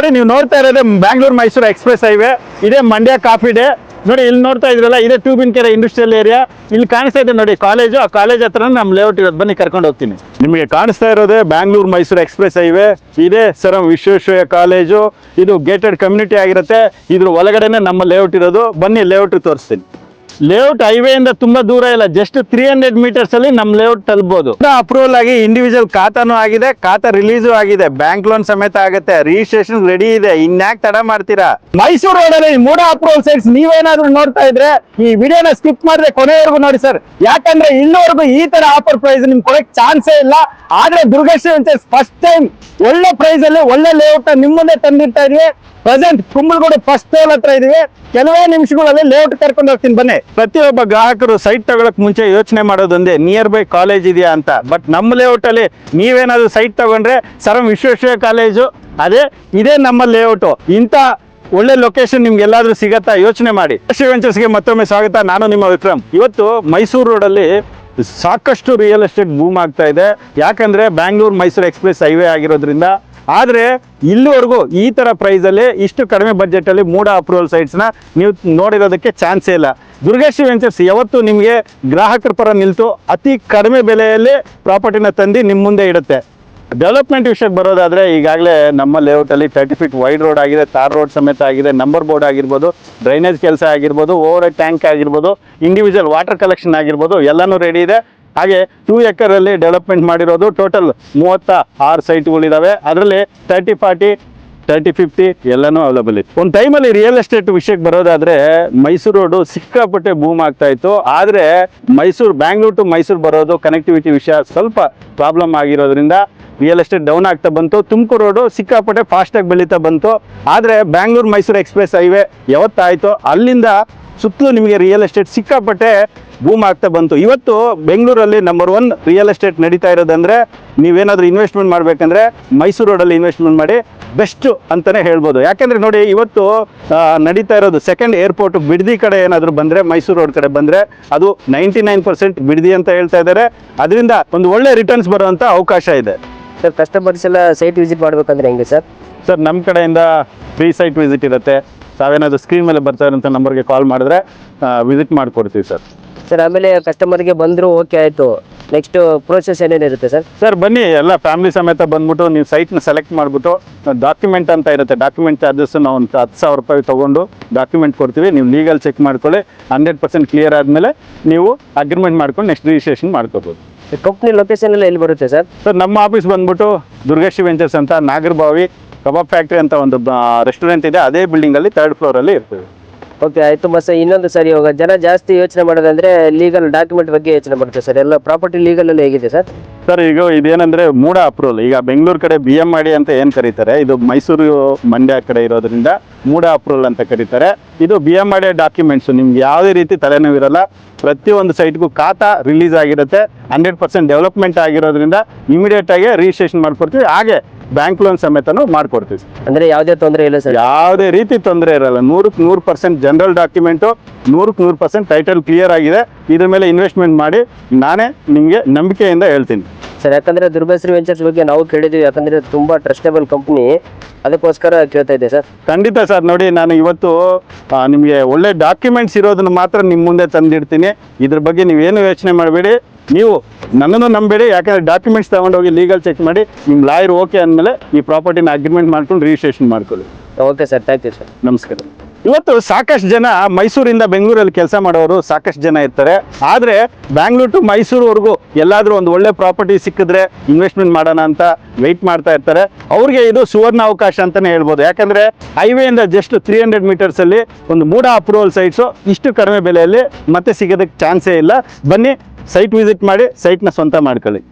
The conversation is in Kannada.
ನೋಡಿ, ನೀವು ನೋಡ್ತಾ ಇರೋದೇ ಬ್ಯಾಂಗ್ಳೂರ್ ಮೈಸೂರು ಎಕ್ಸ್ಪ್ರೆಸ್ ಹೈವೇ ಇದೇ ಮಂಡ್ಯ ಕಾಫಿ ಡೇ ನೋಡಿ, ಇಲ್ಲಿ ನೋಡ್ತಾ ಇದ್ರಲ್ಲ, ಇದೇ ಟೂಬಿನ ಕೆರೆ ಇಂಡಸ್ಟ್ರಿಯಲ್ ಏರಿಯಾ ಇಲ್ಲಿ ಕಾಣಿಸ್ತಾ ಇದೆ ನೋಡಿ ಕಾಲೇಜು ಆ ಕಾಲೇಜ್ ಹತ್ರ ನಮ್ಮ ಲೇಔಟ್ ಇರೋದು. ಬನ್ನಿ, ಕರ್ಕೊಂಡು ಹೋಗ್ತೀನಿ. ನಿಮಗೆ ಕಾಣಿಸ್ತಾ ಇರೋದೇ ಬ್ಯಾಂಗ್ಳೂರ್ ಮೈಸೂರು ಎಕ್ಸ್ಪ್ರೆಸ್ ಹೈವೇ ಇದೇ ಸರ್ ವಿಶ್ವೇಶ್ವರಯ್ಯ ಕಾಲೇಜು ಇದು ಗೇಟೆಡ್ ಕಮ್ಯುನಿಟಿ ಆಗಿರುತ್ತೆ. ಇದ್ರ ಒಳಗಡೆನೆ ನಮ್ಮ ಲೇಔಟ್ ಇರೋದು. ಬನ್ನಿ ಲೇಔಟ್ ತೋರಿಸ್ತೀನಿ. ಲೇಔಟ್ ಹೈವೇಯಿಂದ ಇಂದ ತುಂಬಾ ದೂರ ಇಲ್ಲ ಜಸ್ಟ್ ತ್ರೀ ಹಂಡ್ರೆಡ್ ಮೀಟರ್ಸ್ ಅಲ್ಲಿ ನಮ್ ಲೇಔಟ್ ತಲುಪಬಹುದು ಅಪ್ರೂವಲ್ ಆಗಿ ಇಂಡಿವಿಜುವಲ್ ಖಾತಾನು ಆಗಿದೆ ಖಾತಾ ರಿಲೀಸು ಆಗಿದೆ ಬ್ಯಾಂಕ್ ಲೋನ್ ಸಮೇತ ಆಗುತ್ತೆ ರಿಜಿಸ್ಟ್ರೇಷನ್ ರೆಡಿ ಇದೆ ಇನ್ಯಾಕ್ ತಡ ಮಾಡ್ತೀರಾ? ಮೈಸೂರು ರೋಡ್ ಅಲ್ಲಿ ಮೂಡ ಅಪ್ರೂವಲ್ ಸೈಟ್ಸ್ ನೀವೇನಾದ್ರೂ ನೋಡ್ತಾ ಇದ್ರೆ ಈ ವಿಡಿಯೋನ ಸ್ಕಿಪ್ ಮಾಡಿದ್ರೆ ಕೊನೆವರೆಗೂ ನೋಡಿ ಸರ್ ಯಾಕಂದ್ರೆ ಇಲ್ಲಿವರೆಗೂ ಈ ತರ ಆಫರ್ ಪ್ರೈಸ್ ನಿಮ್ ಕೊಡಕ್ ಚಾನ್ಸೇ ಇಲ್ಲ. ಆದ್ರೆ ದುರ್ಗೇಶ್ ಫಸ್ಟ್ ಟೈಮ್ ಒಳ್ಳೆ ಪ್ರೈಸ್ ಅಲ್ಲಿ ಒಳ್ಳೆ ಲೇಔಟ್ ನಿಮ್ ಮುಂದೆ ತಂದಿರ್ತಾ ಇದೀವಿ. ಪ್ರೆಸೆಂಟ್ ಕುಂಬಳಗೂಡು ಫಸ್ಟ್ ಟೋಲ್ ಹತ್ರ ಇದೀವಿ. ಕೆಲವೇ ನಿಮಿಷಗಳಲ್ಲಿ ಲೇಔಟ್ ಕರ್ಕೊಂಡು ಹೋಗ್ತೀನಿ ಬನ್ನಿ. ಪ್ರತಿಯೊಬ್ಬ ಗ್ರಾಹಕರು ಸೈಟ್ ತಗೊಳಕ್ ಮುಂಚೆ ಯೋಚನೆ ಮಾಡೋದೊಂದೇ ನಿಯರ್ ಬೈ ಕಾಲೇಜ್ ಇದೆಯಾ ಅಂತ. ಬಟ್ ನಮ್ಮ ಲೇಔಟ್ ಅಲ್ಲಿ ನೀವೇನಾದ್ರೂ ಸೈಟ್ ತಗೊಂಡ್ರೆ ಸರಂ ವಿಶ್ವೇಶ್ವರ ಕಾಲೇಜು ಅದೇ ಇದೇ ನಮ್ಮ ಲೇಔಟು ಇಂಥ ಒಳ್ಳೆ ಲೊಕೇಶನ್ ನಿಮ್ಗೆ ಎಲ್ಲಾದ್ರೂ ಸಿಗತ್ತಾ? ಯೋಚನೆ ಮಾಡಿ. ವೆಂಚರ್ಸ್ಗೆ ಮತ್ತೊಮ್ಮೆ ಸ್ವಾಗತ. ನಾನು ನಿಮ್ಮ ವಿಕ್ರಮ್. ಇವತ್ತು ಮೈಸೂರು ರೋಡಲ್ಲಿ ಸಾಕಷ್ಟು ರಿಯಲ್ ಎಸ್ಟೇಟ್ ಬೂಮ್ ಆಗ್ತಾ ಇದೆ. ಯಾಕಂದ್ರೆ ಬ್ಯಾಂಗ್ಳೂರ್ ಮೈಸೂರು ಎಕ್ಸ್ಪ್ರೆಸ್ ಹೈವೇ ಆಗಿರೋದ್ರಿಂದ ಆದ್ರೆ ಇಲ್ಲಿವರೆಗೂ ಈ ತರ ಪ್ರೈಸ್ ಅಲ್ಲಿ ಇಷ್ಟು ಕಡಿಮೆ ಬಜೆಟ್ ಅಲ್ಲಿ ಮೂಡ ಅಪ್ರೂವಲ್ ಸೈಟ್ಸ್ನ ನೀವು ನೋಡಿರೋದಕ್ಕೆ ಚಾನ್ಸೇ ಇಲ್ಲ. ದುರ್ಗೇಶ್ ವೆಂಚರ್ಸ್ ಯಾವತ್ತು ನಿಮಗೆ ಗ್ರಾಹಕರ ಪರ ನಿಲ್ತು ಅತಿ ಕಡಿಮೆ ಬೆಲೆಯಲ್ಲಿ ಪ್ರಾಪರ್ಟಿನ ತಂದು ನಿಮ್ಮ ಮುಂದೆ ಇಡುತ್ತೆ. ಡೆವಲಪ್ಮೆಂಟ್ ವಿಷಯಕ್ಕೆ ಬರೋದಾದರೆ ಈಗಾಗಲೇ ನಮ್ಮ ಲೇಔಟ್ ಅಲ್ಲಿ ತರ್ಟಿ ಫೀಟ್ ವೈಡ್ ರೋಡ್ ಆಗಿದೆ ತಾರ್ ರೋಡ್ ಸಮೇತ ಆಗಿದೆ ನಂಬರ್ ಬೋರ್ಡ್ ಆಗಿರ್ಬೋದು ಡ್ರೈನೇಜ್ ಕೆಲಸ ಆಗಿರ್ಬೋದು ಓವರ್ ಟ್ಯಾಂಕ್ ಆಗಿರ್ಬೋದು ಇಂಡಿವಿಜುವಲ್ ವಾಟರ್ ಕಲೆಕ್ಷನ್ ಆಗಿರ್ಬೋದು, ಎಲ್ಲನೂ ರೆಡಿ ಇದೆ. ಹಾಗೆ ಟೂ ಎಕರಲ್ಲಿ ಡೆವಲಪ್ಮೆಂಟ್ ಮಾಡಿರೋದು ಟೋಟಲ್ ಮೂವತ್ತ ಆರು ಸೈಟ್ಗಳಿದಾವೆ ಅದರಲ್ಲಿ ತರ್ಟಿ ಫಾರ್ಟಿ ತರ್ಟಿ ಫಿಫ್ಟಿ ಎಲ್ಲನೂ ಅವೈಲಬಲ್ ಇದೆ ಒಂದು ಟೈಮಲ್ಲಿ ರಿಯಲ್ ಎಸ್ಟೇಟ್ ವಿಷಯಕ್ಕೆ ಬರೋದಾದ್ರೆ ಮೈಸೂರು ರೋಡು ಸಿಕ್ಕಾಪಟ್ಟೆ ಬೂಮ್ ಆಗ್ತಾ ಇತ್ತು. ಆದರೆ ಮೈಸೂರು ಬ್ಯಾಂಗ್ಳೂರ್ ಟು ಮೈಸೂರು ಬರೋದು ಕನೆಕ್ಟಿವಿಟಿ ವಿಷಯ ಸ್ವಲ್ಪ ಪ್ರಾಬ್ಲಮ್ ಆಗಿರೋದ್ರಿಂದ ರಿಯಲ್ ಎಸ್ಟೇಟ್ ಡೌನ್ ಆಗ್ತಾ ಬಂತು. ತುಮಕೂರು ರೋಡು ಸಿಕ್ಕಾಪಟ್ಟೆ ಫಾಸ್ಟಾಗಿ ಬೆಳೀತಾ ಬಂತು. ಆದರೆ ಬ್ಯಾಂಗ್ಳೂರ್ ಮೈಸೂರು ಎಕ್ಸ್ಪ್ರೆಸ್ ಹೈವೇ ಯಾವತ್ತಾಯಿತು ಅಲ್ಲಿಂದ ಸುತ್ತಲೂ ನಿಮಗೆ ರಿಯಲ್ ಎಸ್ಟೇಟ್ ಸಿಕ್ಕಾಪಟ್ಟೆ ಬೂಮ್ ಆಗ್ತಾ ಬಂತು. ಇವತ್ತು ಬೆಂಗಳೂರಲ್ಲಿ ನಂಬರ್ ಒನ್ ರಿಯಲ್ ಎಸ್ಟೇಟ್ ನಡೀತಾ ಇರೋದಂದ್ರೆ ನೀವೇನಾದರೂ ಇನ್ವೆಸ್ಟ್ಮೆಂಟ್ ಮಾಡಬೇಕಂದ್ರೆ ಮೈಸೂರು ರೋಡಲ್ಲಿ ಇನ್ವೆಸ್ಟ್ಮೆಂಟ್ ಮಾಡಿ ಬೆಸ್ಟ್ ಅಂತಾನೆ ಹೇಳ್ಬೋದು. ಯಾಕೆಂದರೆ ನೋಡಿ ಇವತ್ತು ನಡೀತಾ ಇರೋದು ಸೆಕೆಂಡ್ ಏರ್ಪೋರ್ಟ್ ಬಿಡದಿ ಕಡೆ ಏನಾದರೂ ಬಂದ್ರೆ ಮೈಸೂರು ರೋಡ್ ಕಡೆ ಬಂದ್ರೆ ಅದು ನೈಂಟಿ ನೈನ್ ಪರ್ಸೆಂಟ್ ಬಿಡದಿ ಅಂತ ಹೇಳ್ತಾ ಇದ್ದಾರೆ. ಅದರಿಂದ ಒಂದು ಒಳ್ಳೆ ರಿಟರ್ನ್ಸ್ ಬರುವಂತ ಅವಕಾಶ ಇದೆ. ಸರ್ ಕಸ್ಟಮರ್ಸ್ ಎಲ್ಲ ಸೈಟ್ ವಿಸಿಟ್ ಮಾಡ್ಬೇಕಂದ್ರೆ ಹೆಂಗೆ ಸರ್ ಸರ್ ನಮ್ಮ ಕಡೆಯಿಂದ ಫ್ರೀ ಸೈಟ್ ವಿಸಿಟ್ ಇರುತ್ತೆ. ತಾವೇನಾದರೂ ಸ್ಕ್ರೀನ್ ಮೇಲೆ ಬರ್ತಾ ಇರೋಂಥ ನಂಬರ್ಗೆ ಕಾಲ್ ಮಾಡಿದ್ರೆ ವಿಸಿಟ್ ಮಾಡಿಕೊಡ್ತೀವಿ ಸರ್ ಸರ್ ಆಮೇಲೆ ಕಸ್ಟಮರ್ಗೆ ಬಂದರೂ ಓಕೆ ಆಯಿತು. ನೆಕ್ಸ್ಟ್ ಪ್ರೋಸೆಸ್ ಏನೇನಿರುತ್ತೆ ಸರ್ ಸರ್ ಬನ್ನಿ ಎಲ್ಲ ಫ್ಯಾಮಿಲಿ ಸಮೇತ ಬಂದ್ಬಿಟ್ಟು ನೀವು ಸೈಟ್ನ ಸೆಲೆಕ್ಟ್ ಮಾಡಿಬಿಟ್ಟು ಡಾಕ್ಯುಮೆಂಟ್ ಅಂತ ಇರುತ್ತೆ. ಡಾಕ್ಯುಮೆಂಟ್ ಚಾರ್ಜಸ್ ನಾವು ಒಂದು ಹತ್ತು ಸಾವಿರ ರೂಪಾಯಿ ತೊಗೊಂಡು ಡಾಕ್ಯುಮೆಂಟ್ ಕೊಡ್ತೀವಿ. ನೀವು ಲೀಗಲ್ ಚೆಕ್ ಮಾಡ್ಕೊಳ್ಳಿ. ಹಂಡ್ರೆಡ್ ಪರ್ಸೆಂಟ್ ಕ್ಲಿಯರ್ ಆದಮೇಲೆ ನೀವು ಅಗ್ರಿಮೆಂಟ್ ಮಾಡ್ಕೊಂಡು ನೆಕ್ಸ್ಟ್ ರಿಜಿಸ್ಟ್ರೇಷನ್ ಮಾಡ್ಕೋಬೋದು. ಕಂಪ್ನಿ ಲೊಕೇಶನ್ ಎಲ್ಲ ಎಲ್ಲಿ ಬರುತ್ತೆ ಸರ್ ಸರ್ ನಮ್ಮ ಆಫೀಸ್ ಬಂದ್ಬಿಟ್ಟು ದುರ್ಗಶ್ರೀ ವೆಂಚರ್ಸ್ ಅಂತ ನಾಗರಬಾವಿ ಕಬಾಬ್ ಫ್ಯಾಕ್ಟ್ರಿ ಅಂತ ಒಂದು ರೆಸ್ಟೋರೆಂಟ್ ಇದೆ, ಅದೇ ಬಿಲ್ಡಿಂಗಲ್ಲಿ ತರ್ಡ್ ಫ್ಲೋರಲ್ಲಿ ಇರ್ತದೆ. ಓಕೆ ಆಯಿತು ಮತ್ತೆ ಇನ್ನೊಂದು ಸರ್ ಇವಾಗ ಜನ ಜಾಸ್ತಿ ಯೋಚನೆ ಮಾಡೋದಂದ್ರೆ ಲೀಗಲ್ ಡಾಕ್ಯುಮೆಂಟ್ ಬಗ್ಗೆ ಯೋಚನೆ ಮಾಡ್ತೇವೆ ಸರ್. ಎಲ್ಲ ಪ್ರಾಪರ್ಟಿ ಲೀಗಲ್ ಎಲ್ಲ ಹೇಗಿದೆ ಸರ್? ಸರ್ ಈಗ ಇದೇನಂದ್ರೆ ಮೂಡ ಅಪ್ರೂವಲ್ ಈಗ ಬೆಂಗಳೂರು ಕಡೆ ಬಿ ಎಂ ಮಾಡಿ ಅಂತ ಏನು ಕರೀತಾರೆ? ಇದು ಮೈಸೂರು ಮಂಡ್ಯ ಕಡೆ ಇರೋದ್ರಿಂದ ಮೂಡ ಅಪ್ರೂವಲ್ ಅಂತ ಕರೀತಾರೆ. ಇದು ಬಿ ಎಂ ಮಾಡಿ ಡಾಕ್ಯುಮೆಂಟ್ಸ್ ನಿಮ್ಗೆ ಯಾವುದೇ ರೀತಿ ತಲೆನೋವಿರಲ್ಲ ಪ್ರತಿಯೊಂದು ಸೈಟ್ಗೂ ಖಾತಾ ರಿಲೀಸ್ ಆಗಿರುತ್ತೆ. ಹಂಡ್ರೆಡ್ ಪರ್ಸೆಂಟ್ ಡೆವಲಪ್ಮೆಂಟ್ ಆಗಿರೋದ್ರಿಂದ ಇಮಿಡಿಯೇಟ್ ಆಗಿ ರಿಜಿಸ್ಟ್ರೇಷನ್ ಮಾಡ್ಕೊಡ್ತೀವಿ. ಹಾಗೆ ಬ್ಯಾಂಕ್ ಲೋನ್ ಸಮೇತನೂ ಮಾಡ್ಕೊಡ್ತೀವಿ ಅಂದ್ರೆ ಯಾವುದೇ ತೊಂದರೆ ಇಲ್ಲ ಸರ್ ಯಾವುದೇ ರೀತಿ ತೊಂದರೆ ಇರಲ್ಲ. ನೂರಕ್ಕೆ ನೂರು ಪರ್ಸೆಂಟ್ ಜನರಲ್ ಡಾಕ್ಯುಮೆಂಟು ನೂರಕ್ಕೆ ನೂರು ಪರ್ಸೆಂಟ್ ಟೈಟಲ್ ಕ್ಲಿಯರ್ ಆಗಿದೆ. ಇದ್ರ ಮೇಲೆ ಇನ್ವೆಸ್ಟ್ಮೆಂಟ್ ಮಾಡಿ ನಾನೇ ನಿಮಗೆ ನಂಬಿಕೆಯಿಂದ ಹೇಳ್ತೀನಿ. ಸರ್ ಯಾಕಂದರೆ ದುರ್ಗಶ್ರೀ ವೆಂಚರ್ಸ್ ಬಗ್ಗೆ ನಾವು ಕೇಳಿದ್ದೀವಿ ಯಾಕಂದರೆ ತುಂಬ ಟ್ರಸ್ಟೇಬಲ್ ಕಂಪ್ನಿ ಅದಕ್ಕೋಸ್ಕರ ಕೇಳ್ತಾ ಇದ್ದೆ ಸರ್. ಖಂಡಿತ ಸರ್ ನೋಡಿ ನಾನು ಇವತ್ತು ನಿಮಗೆ ಒಳ್ಳೆ ಡಾಕ್ಯುಮೆಂಟ್ಸ್ ಇರೋದನ್ನ ಮಾತ್ರ ನಿಮ್ಮ ಮುಂದೆ ತಂದಿಡ್ತೀನಿ. ಇದ್ರ ಬಗ್ಗೆ ನೀವೇನು ಯೋಚನೆ ಮಾಡಬೇಡಿ. ನೀವು ನನ್ನನ್ನು ನಂಬೇಡಿ ಯಾಕಂದ್ರೆ ಡಾಕ್ಯುಮೆಂಟ್ಸ್ ತಗೊಂಡೋಗಿ ಲೀಗಲ್ ಚೆಕ್ ಮಾಡಿ ನಿಮ್ಮ ಲಾಯರ್ ಓಕೆ ಅಂದ್ಮೇಲೆ ಈ ಪ್ರಾಪರ್ಟಿನ ಅಗ್ರಿಮೆಂಟ್ ಮಾಡ್ಕೊಂಡು ರಿಜಿಸ್ಟ್ರೇಷನ್ ಮಾಡ್ಕೊಳ್ಳಿ. Okay sir thank you sir. ನಮಸ್ಕಾರ. ಇವತ್ತು ಸಾಕಷ್ಟು ಜನ ಮೈಸೂರಿಂದ ಬೆಂಗಳೂರಲ್ಲಿ ಕೆಲಸ ಮಾಡೋರು ಸಾಕಷ್ಟು ಜನ ಇರ್ತಾರೆ. ಆದರೆ ಬ್ಯಾಂಗ್ಳೂರ್ ಟು ಮೈಸೂರುವರೆಗೂ ಎಲ್ಲಾದರೂ ಒಂದು ಒಳ್ಳೆ ಪ್ರಾಪರ್ಟಿ ಸಿಕ್ಕಿದ್ರೆ ಇನ್ವೆಸ್ಟ್ಮೆಂಟ್ ಮಾಡೋಣ ಅಂತ ವೆಯ್ಟ್ ಮಾಡ್ತಾ ಇರ್ತಾರೆ. ಅವ್ರಿಗೆ ಇದು ಸುವರ್ಣ ಅವಕಾಶ ಅಂತಲೇ ಹೇಳ್ಬೋದು. ಯಾಕಂದರೆ ಹೈವೇಯಿಂದ ಜಸ್ಟ್ ತ್ರೀ ಹಂಡ್ರೆಡ್ ಮೀಟರ್ಸಲ್ಲಿ ಒಂದು ಮೂಡ ಅಪ್ರೂವಲ್ ಸೈಟ್ಸು ಇಷ್ಟು ಕಡಿಮೆ ಬೆಲೆಯಲ್ಲಿ ಮತ್ತೆ ಸಿಗೋದಕ್ಕೆ ಚಾನ್ಸೇ ಇಲ್ಲ. ಬನ್ನಿ ಸೈಟ್ ವಿಸಿಟ್ ಮಾಡಿ ಸೈಟ್ನ ಸ್ವಂತ ಮಾಡ್ಕೊಳ್ಳಿ.